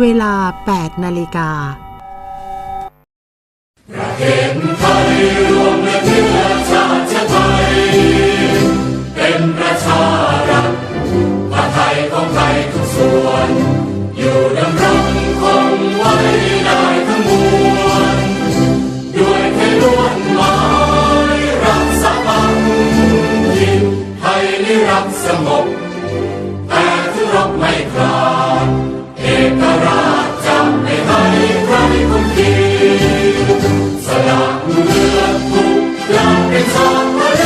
เวลา 8 นาฬิกาเป็นประชารัฐผ้าไทยของไทยทุกส่วน อยู่ดำรงคงไว้ได้ทั้งมวลด้วยไทยล้วนหมายรักษาพันยินไทยนิรักสงบแต่ถึงรบไม่กลาด กราชจำไม่ให้ใครคุมขีสละเลืองทุกอย่างเป็นสองทะเล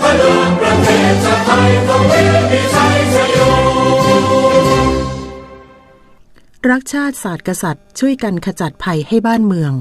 ถ้าเดินประเทศชาติไทยต้องมีมีชัยชโยรักชาติศาสตร์กษัตริย์ช่วยกันขจัดภัยให้บ้านเมือง